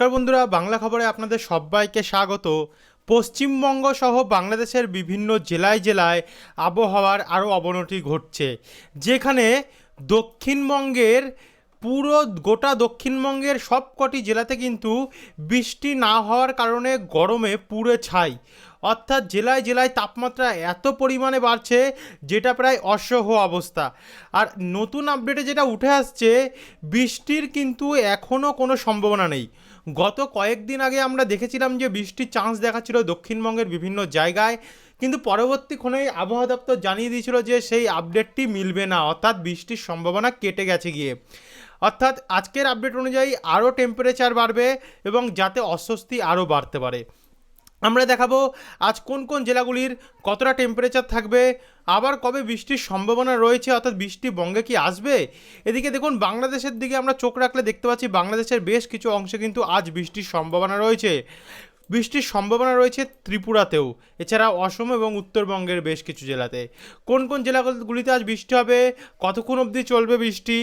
নমস্কার বন্ধুরা, বাংলা খবরে আপনাদের সবাইকে স্বাগত। পশ্চিমবঙ্গ সহ বাংলাদেশের বিভিন্ন জেলায় জেলায় আবহাওয়ার আরও অবনতি ঘটছে। যেখানে দক্ষিণবঙ্গের পুরো, গোটা দক্ষিণবঙ্গের সবকটি জেলাতে কিন্তু বৃষ্টি না হওয়ার কারণে গরমে পুড়ে ছাই। অর্থাৎ জেলায় জেলায় তাপমাত্রা এত পরিমাণে বাড়ছে যেটা প্রায় অসহ্য অবস্থা। আর নতুন আপডেটে যেটা উঠে আসছে, বৃষ্টির কিন্তু এখনও কোনো সম্ভাবনা নেই। গত কয়েকদিন আগে আমরা দেখেছিলাম যে বৃষ্টির চান্স দেখাচ্ছিল দক্ষিণবঙ্গের বিভিন্ন জায়গায়, কিন্তু পরবর্তীক্ষণে আবহাওয়া দপ্তর জানিয়ে দিয়েছিল যে সেই আপডেটটি মিলবে না, অর্থাৎ বৃষ্টির সম্ভাবনা কেটে গেছে গিয়ে। অর্থাৎ আজকের আপডেট অনুযায়ী আরও টেম্পারেচার বাড়বে এবং যাতে অস্বস্তি আরও বাড়তে পারে। আমরা দেখাবো আজ কোন কোন জেলাগুলির কতটা টেম্পারেচার থাকবে, আবার কবে বৃষ্টির সম্ভাবনা রয়েছে, অর্থাৎ বৃষ্টি বঙ্গে কি আসবে? এদিকে দেখুন, বাংলাদেশের দিকে আমরা চোখ রাখলে দেখতে পাচ্ছি বাংলাদেশের বেশ কিছু অংশে কিন্তু আজ বৃষ্টির সম্ভাবনা রয়েছে। বৃষ্টির সম্ভাবনা রয়েছে ত্রিপুরাতেও, এছাড়া অসম এবং উত্তরবঙ্গের বেশ কিছু জেলাতে। কোন কোন জেলাগুলিতে আজ বৃষ্টি হবে, কতক্ষণ অবধি চলবে বৃষ্টি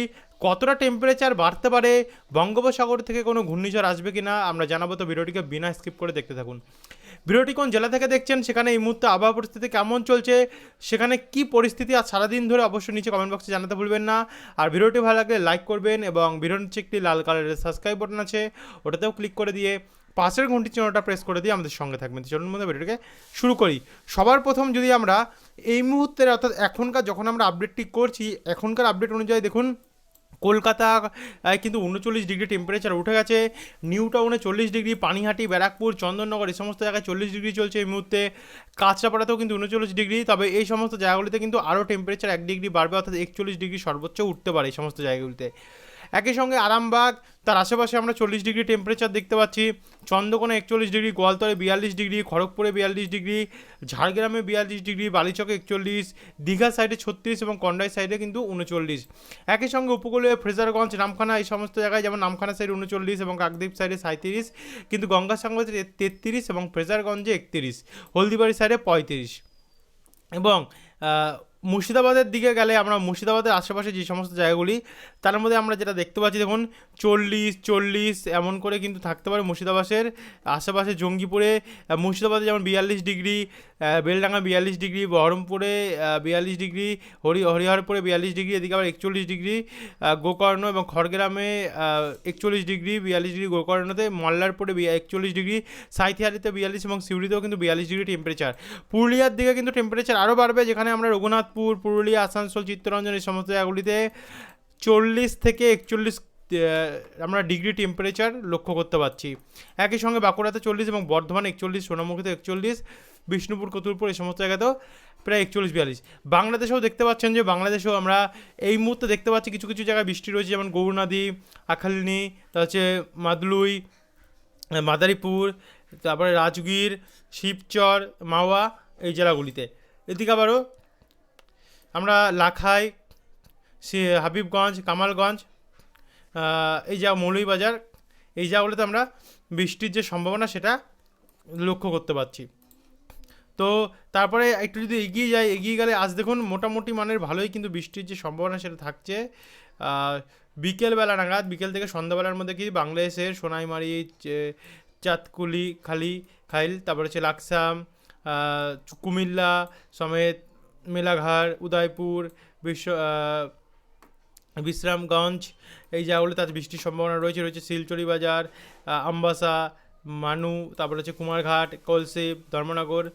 কতটা টেম্পারেচার বাড়তে পারে, বঙ্গোপসাগর থেকে কোনো ঘূর্ণিঝড় আসবে কি না আমরা জানাব। তো ভিডিওটিকে বিনা স্কিপ করে দেখতে থাকুন। ভিডিওটি কোন জেলা থেকে দেখছেন, সেখানে এই মুহূর্তে আবহাওয়া পরিস্থিতি কেমন চলছে, সেখানে কি পরিস্থিতি আর সারাদিন ধরে অবশ্যই নিচে কমেন্ট বক্সে জানাতে ভুলবেন না। আর ভিডিওটি ভালো লাগলে লাইক করবেন এবং ভিডিওর নিচে একটি লাল কালারের সাবস্ক্রাইব বাটন আছে, ওটাতেও ক্লিক করে দিয়ে পাশের ঘন্টি চিহ্নটা প্রেস করে দিয়ে আমাদের সঙ্গে থাকবেন। চলুন মধ্যে ভিডিওটিকে শুরু করি। সবার প্রথম যদি আমরা এই মুহূর্তের, অর্থাৎ এখনকার, যখন আমরা আপডেটটি করছি, এখনকার আপডেট অনুযায়ী দেখুন কলকাতা কিন্তু উনচল্লিশ ডিগ্রি টেম্পারেচার উঠে গেছে। নিউ টাউনে চল্লিশ ডিগ্রি, পানিহাটি, ব্যারাকপুর, চন্দননগর এই সমস্ত জায়গায় চল্লিশ ডিগ্রি চলছে এই মুহূর্তে। কাঁচরাপাড়াতেও কিন্তু উনচল্লিশ ডিগ্রি, তবে এই সমস্ত জায়গাগুলিতে কিন্তু আরও টেম্পারেচার এক ডিগ্রি বাড়বে, অর্থাৎ একচল্লিশ ডিগ্রি সর্বোচ্চ উঠতে পারে এই সমস্ত জায়গাগুলিতে। একই সঙ্গে আরামবাগ, তার আশেপাশে আমরা চল্লিশ ডিগ্রি টেম্পারেচার দেখতে পাচ্ছি। চন্দ্রকোনা একচল্লিশ ডিগ্রি গোয়ালতরে বিয়াল্লিশ ডিগ্রি, খড়গপুরে বিয়াল্লিশ ডিগ্রি, ঝাড়গ্রামে বিয়াল্লিশ ডিগ্রি, বালিচকে একচল্লিশ, দীঘা সাইডে ছত্রিশ এবং কন্ডাই সাইডে কিন্তু উনচল্লিশ। একই সঙ্গে উপকূলীয় ফ্রেজারগঞ্জ, নামখানা এই সমস্ত জায়গায় যেমন নামখানা সাইডে উনচল্লিশ এবং কাকদ্বীপ সাইডে সাঁত্রিশ কিন্তু গঙ্গাসাগরে তেত্রিশ এবং ফ্রেজারগঞ্জে একত্রিশ, হলদিবাড়ি সাইডে পঁয়ত্রিশ। এবং মুর্শিদাবাদের দিকে গেলে আমরা মুর্শিদাবাদের আশেপাশে যে সমস্ত জায়গাগুলি, তার মধ্যে আমরা যেটা দেখতে পাচ্ছি, দেখুন, চল্লিশ চল্লিশ, এমন করে কিন্তু থাকতে পারে মুর্শিদাবাদের আশেপাশে জঙ্গিপুরে মুর্শিদাবাদে যেমন বিয়াল্লিশ ডিগ্রি বেলডাঙ্গা বিয়াল্লিশ ডিগ্রি, বহরমপুরে বিয়াল্লিশ ডিগ্রি, হরি, হরিহরপুরে বিয়াল্লিশ ডিগ্রি, এদিকে আবার একচল্লিশ ডিগ্রি গোকর্ণ এবং খড়গ্রামে একচল্লিশ ডিগ্রি, বিয়াল্লিশ ডিগ্রি গোকর্ণতে, মল্লারপুরে একচল্লিশ ডিগ্রি সাইথিয়ারিতে বিয়াল্লিশ এবং সিউড়িতেও কিন্তু বিয়াল্লিশ ডিগ্রি টেম্পারেচার পুরুলিয়ার দিকে কিন্তু টেম্পারেচার আরও বাড়বে, যেখানে আমরা রঘুনাথপুর, পুরুলিয়া, আসানসোল, চিত্তরঞ্জন এই সমস্ত জায়গাগুলিতে চল্লিশ থেকে একচল্লিশ আমরা ডিগ্রি টেম্পারেচার লক্ষ্য করতে পারছি। একই সঙ্গে বাঁকুড়াতে চল্লিশ এবং বর্ধমানে একচল্লিশ, সোনামুখীতে একচল্লিশ, বিষ্ণুপুর, কতুলপুর, এই সমস্ত জায়গাতেও প্রায় একচল্লিশ, বিয়াল্লিশ। বাংলাদেশেও দেখতে পাচ্ছেন যে বাংলাদেশেও আমরা এই মুহূর্তে দেখতে পাচ্ছি কিছু কিছু জায়গায় বৃষ্টি রয়েছে, যেমন গৌরনদী আখালিনী হচ্ছে মাদলুই, মাদারীপুর, তারপরে রাজগীর, শিবচর, মাওয়া এই জেলাগুলিতে। এদিকে আবারও আমরা লাখাই, সে হাবিবগঞ্জ, কামালগঞ্জ এই যা মৌলভীবাজার, এই জায়গাগুলোতে আমরা বৃষ্টির যে সম্ভাবনা, সেটা লক্ষ্য করতে পারছি। তো তারপরে একটু যদি এগিয়ে যায় এগিয়ে গেলে আজ দেখুন মোটামুটি মানের ভালোই কিন্তু বৃষ্টির যে সম্ভাবনা, সেটা থাকছে। বিকেলবেলা নাগাদ, বিকেল থেকে সন্ধ্যাবেলার মধ্যে কি বাংলাদেশের সোনাইমারি চাঁদকুলি, খালি, খাইল, তারপরে হচ্ছে লাকসাম কুমিল্লা, সমেত, মেলাঘাট, উদয়পুর, বিশ্ব বিশ্রামগঞ্জ, এই জায়গাগুলোতে আজ বৃষ্টির সম্ভাবনা রয়েছে রয়েছে শিলচরি বাজার আমবাসা, মানু, তারপরে হচ্ছে কুমারঘাট কলসিপ ধর্মনগর,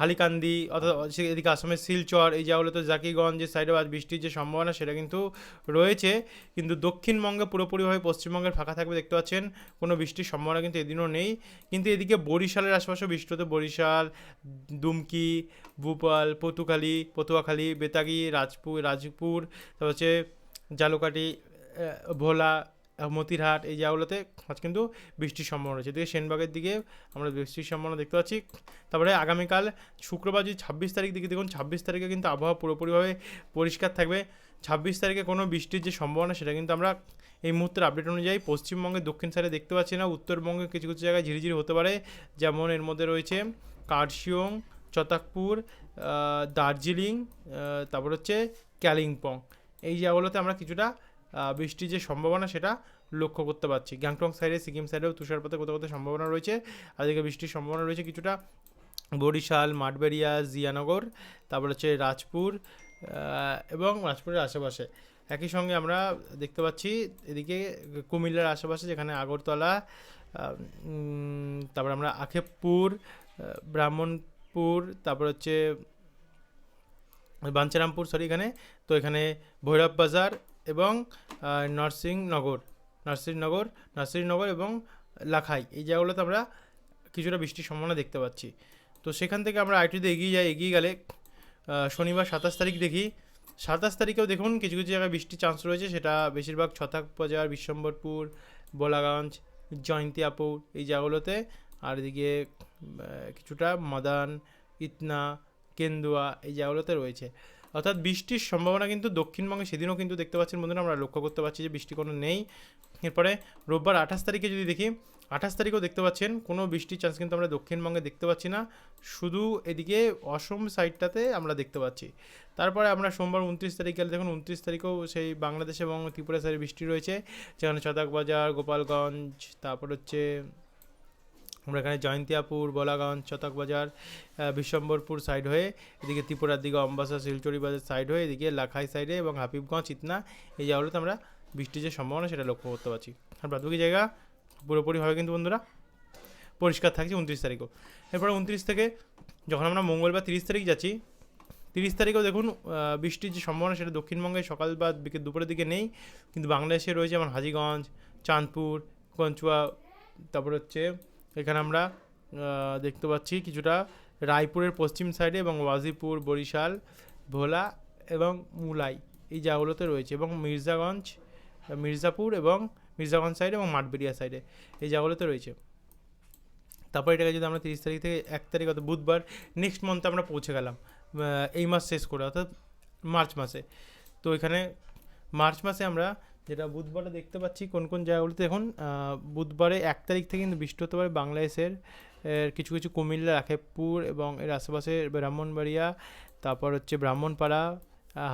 হালিকান্দি অর্থাৎ এদিকে আসামের শিলচর, এই জায়গাগুলোতে জাকিগঞ্জের সাইডে আজ বৃষ্টির যে সম্ভাবনা সেটা কিন্তু রয়েছে। কিন্তু দক্ষিণবঙ্গে পুরোপুরিভাবে পশ্চিমবঙ্গের ফাঁকা থাকবে দেখতে পাচ্ছেন, কোনো বৃষ্টির সম্ভাবনা কিন্তু এদিনও নেই। কিন্তু এদিকে বরিশালের আশেপাশে বৃষ্টি হতে বরিশাল, দুমকি, ভূপাল পটুখালী পটুয়াখালী বেতাগি রাজপুর রাজপুর, তারপর হচ্ছে জালুকাটি ভোলা, মতিরহাট এই জায়গাগুলোতে আজ কিন্তু বৃষ্টির সম্ভাবনা রয়েছে। এদিকে সেনবাগের দিকে আমরা বৃষ্টির সম্ভাবনা দেখতে পাচ্ছি। তারপরে আগামীকাল শুক্রবার যদি ছাব্বিশ তারিখ দিকে দেখুন, ছাব্বিশ তারিখে কিন্তু আবহাওয়া পুরোপুরিভাবে পরিষ্কার থাকবে। ছাব্বিশ তারিখে কোনো বৃষ্টির যে সম্ভাবনা, সেটা কিন্তু আমরা এই মুহূর্তের আপডেট অনুযায়ী পশ্চিমবঙ্গের দক্ষিণ সাইডে দেখতে পাচ্ছি না। উত্তরবঙ্গে কিছু কিছু জায়গায় ঝিরিঝিরি হতে পারে। যেমন এর মধ্যে রয়েছে কার্শিয়ং চতাকপুর দার্জিলিং তারপর হচ্ছে কালিম্পং এই জায়গাগুলোতে আমরা কিছুটা বৃষ্টির যে সম্ভাবনা সেটা লক্ষ্য করতে পারছি। গ্যাংটং সাইডে, সিকিম সাইডেও তুষারপাতের কোথাও কোথাও সম্ভাবনা রয়েছে। এদিকে বৃষ্টির সম্ভাবনা রয়েছে কিছুটা। বরিশাল, মাঠবেড়িয়া, জিয়ানগর, তারপর হচ্ছে রাজপুর এবং রাজপুরের আশেপাশে। একই সঙ্গে আমরা দেখতে পাচ্ছি এদিকে কুমিল্লার আশেপাশে যেখানে আগরতলা তারপর আমরা আখেবপুর ব্রাহ্মণপুর, তারপর হচ্ছে বাঞ্চারামপুর সরি এখানে। তো এখানে ভৈরব বাজার এবং নরসিংনগর নরসিংনগর নরসিংনগর এবং লাখাই। এই জায়গাগুলোতে আমরা কিছুটা বৃষ্টির সম্ভাবনা দেখতে পাচ্ছি। তো সেখান থেকে আমরা আইটিতে এগিয়ে যাই, এগিয়ে গেলে শনিবার সাতাশ তারিখ দেখি। সাতাশ তারিখেও দেখুন কিছু কিছু জায়গায় বৃষ্টির চান্স রয়েছে। সেটা বেশিরভাগ ছতাক বাজার, বিশ্বম্বরপুর, বোলাগঞ্জ, জয়ন্তিয়াপুর, এই জায়গাগুলোতে। আর এদিকে কিছুটা মাদান, ইতনা কেন্দুয়া এই জায়গাগুলোতে রয়েছে। অর্থাৎ বৃষ্টির সম্ভাবনা কিন্তু দক্ষিণবঙ্গে সেদিনও কিন্তু দেখতে পাচ্ছেন বন্ধুরা, আমরা লক্ষ্য করতে পারছি যে বৃষ্টি কোনো নেই। এরপরে রোববার আঠাশ তারিখে যদি দেখি, আঠাশ তারিখেও দেখতে পাচ্ছেন কোনো বৃষ্টির চান্স কিন্তু আমরা দক্ষিণবঙ্গে দেখতে পাচ্ছি না। শুধু এদিকে অসম সাইডটাতে আমরা দেখতে পাচ্ছি। তারপরে আমরা সোমবার উনত্রিশ তারিখ গেলে দেখুন, উনত্রিশ তারিখেও সেই বাংলাদেশ এবং ত্রিপুরা সাইডে বৃষ্টি রয়েছে। যেখানে চতাকবাজার গোপালগঞ্জ, তারপর হচ্ছে আমরা এখানে জয়ন্তিয়াপুর, বলাগঞ্জ, চতকবাজার বিশ্বম্বরপুর সাইড হয়ে, এদিকে ত্রিপুরার দিকে অম্বাসা শিলচরি বাজার সাইড হয়ে, এদিকে লাখাই সাইডে এবং হাবিবগঞ্জ, ইতনা, এই জায়গাগুলোতে আমরা বৃষ্টির যে সম্ভাবনা সেটা লক্ষ্য করতে পারছি। আর বাদবাকি জায়গা পুরোপুরিভাবে কিন্তু বন্ধুরা পরিষ্কার থাকছে উনত্রিশ তারিখও। এরপরে উনত্রিশ থেকে যখন আমরা মঙ্গলবার তিরিশ তারিখ যাচ্ছি, তিরিশ তারিখেও দেখুন বৃষ্টির যে সম্ভাবনা সেটা দক্ষিণবঙ্গে সকাল বা বিকেল দুপুরের দিকে নেই, কিন্তু বাংলাদেশে রয়েছে যেমন হাজিগঞ্জ, চাঁদপুর, কঞ্চুয়া, তারপর হচ্ছে এখানে আমরা দেখতে পাচ্ছি কিছুটা রায়পুরের পশ্চিম সাইডে এবং ওয়াজিপুর, বরিশাল, ভোলা এবং মুলাই এই জায়গাগুলোতে রয়েছে এবং মির্জাগঞ্জ, মির্জাপুর এবং মির্জাগঞ্জ সাইডে এবং মাঠবেড়িয়া সাইডে এই জায়গাগুলোতে রয়েছে। তারপর এটাকে যদি আমরা তিরিশ তারিখ থেকে এক তারিখ অর্থাৎ বুধবার নেক্সট মান্থে আমরা পৌঁছে গেলাম এই মাস শেষ করে, অর্থাৎ মার্চ মাসে। তো এখানে মার্চ মাসে আমরা যেটা বুধবারে দেখতে পাচ্ছি, কোন কোন জায়গাগুলোতে এখন বুধবারে এক তারিখ থেকে কিন্তু বৃষ্টি হতে পারে। বাংলাদেশের কিছু কিছু কুমিল্লা রাখেবপুর এবং এর আশেপাশে ব্রাহ্মণবাড়িয়া, তারপর হচ্ছে ব্রাহ্মণপাড়া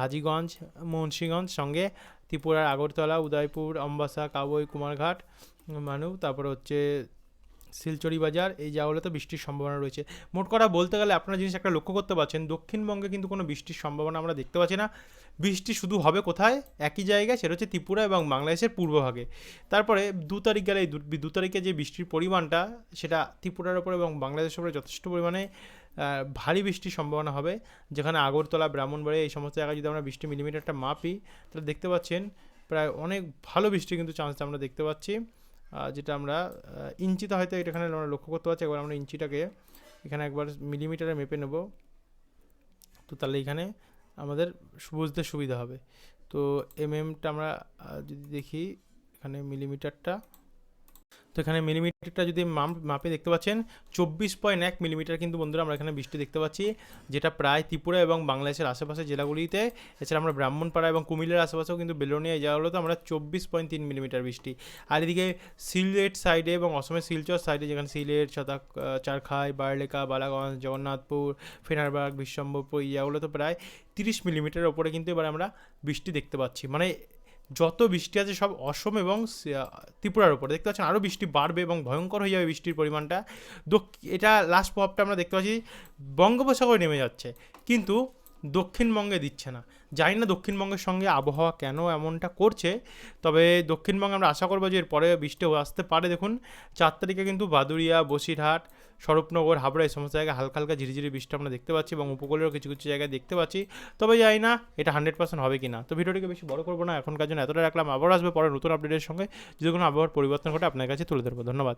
হাজীগঞ্জ, মুন্সীগঞ্জ, সঙ্গে ত্রিপুরার আগরতলা, উদয়পুর, অম্বাসা, কাবই, কুমারঘাট, মানু, তারপর হচ্ছে শিলচরি বাজার এই জায়গাগুলোতে বৃষ্টির সম্ভাবনা রয়েছে। মোট কথা বলতে গেলে আপনারা জিনিস একটা লক্ষ্য করতে পারছেন, দক্ষিণবঙ্গে কিন্তু কোনো বৃষ্টির সম্ভাবনা আমরা দেখতে পাচ্ছি না। বৃষ্টি শুধু হবে কোথায়? একই জায়গায়, সেটা হচ্ছে ত্রিপুরা এবং বাংলাদেশের পূর্বভাগে। তারপরে দু তারিখ গেলে এই দু- তারিখে যে বৃষ্টির পরিমাণটা, সেটা ত্রিপুরার ওপর এবং বাংলাদেশের ওপরে যথেষ্ট পরিমাণে ভারী বৃষ্টির সম্ভাবনা হবে। যেখানে আগরতলা ব্রাহ্মণবাড়ি এই সমস্ত জায়গায় যদি আমরা বৃষ্টি মিলিমিটারটা মাপি, তাহলে দেখতে পাচ্ছেন, প্রায় অনেক ভালো বৃষ্টি কিন্তু চান্সটা আমরা দেখতে পাচ্ছি। যেটা আমরা ইঞ্চিটা ইঞ্চিতে হয়তো এখানে আমরা লক্ষ্য করতে পারছি। একবার আমরা ইঞ্চিটাকে এখানে একবার মিলিমিটারে মেপে নেব। তো তাহলে এখানে আমাদের বুঝতে সুবিধা হবে। তো এম এমটা আমরা যদি দেখি, এখানে মিলিমিটারটা তো এখানে মিলিমিটারটা যদি মাপ- দেখতে পাচ্ছেন চব্বিশ পয়েন্ট এক মিলিমিটার কিন্তু বন্ধুরা আমরা এখানে বৃষ্টি দেখতে পাচ্ছি যেটা প্রায় ত্রিপুরা এবং বাংলাদেশের আশেপাশে জেলাগুলিতে। এছাড়া আমরা ব্রাহ্মণপাড়া এবং কুমিল্লার আশেপাশেও কিন্তু বেলোনিয়া এই জায়গাগুলোতে আমরা চব্বিশ পয়েন্ট তিন মিলিমিটার বৃষ্টি। আর এদিকে সিলেট সাইডে এবং অসমের শিলচর সাইডে যেখানে সিলেট আহ, চারখাই বারলেকা বালাগঞ্জ জগন্নাথপুর ফেনারবাগ বিশ্বম্বরপুর এই জায়গাগুলোতে প্রায় তিরিশ মিলিমিটারের ওপরে কিন্তু এবার আমরা বৃষ্টি দেখতে পাচ্ছি। মানে যত বৃষ্টি আছে সব অসম এবং ত্রিপুরার উপরে। দেখতে পাচ্ছেন আরও বৃষ্টি বাড়বে এবং ভয়ঙ্কর হয়ে যাবে বৃষ্টির পরিমাণটা। এটা লাস্ট প্রভাবটা আমরা দেখতে পাচ্ছি, বঙ্গোপসাগরে নেমে যাচ্ছে। কিন্তু দক্ষিণবঙ্গে দিচ্ছে না। জানি না দক্ষিণবঙ্গের সঙ্গে আবহাওয়া কেন এমনটা করছে, তবে দক্ষিণবঙ্গে আমরা আশা করব যে এরপরে বৃষ্টি আসতে পারে। দেখুন, চার তারিখে কিন্তু বাদুরিয়া বসিরহাট, স্বরূপনগর, হাবড়া, এই সমস্ত জায়গায় হালকা হালকা ঝিরিঝিরি বৃষ্টি আমরা দেখতে পাচ্ছি এবং উপকূলেরও কিছু কিছু জায়গায় দেখতে পাচ্ছি। তবে জানি না এটা হান্ড্রেড পার্সেন্ট হবে কি না তো ভিডিওটিকে বেশি বড় করব না, এখনকার জন্য এতটা রাখলাম। আবার আসবে পরে নতুন আপডেটের সঙ্গে। যদি কোনো আবহাওয়ার পরিবর্তন ঘটে, আপনার কাছে তুলে ধরবো। ধন্যবাদ।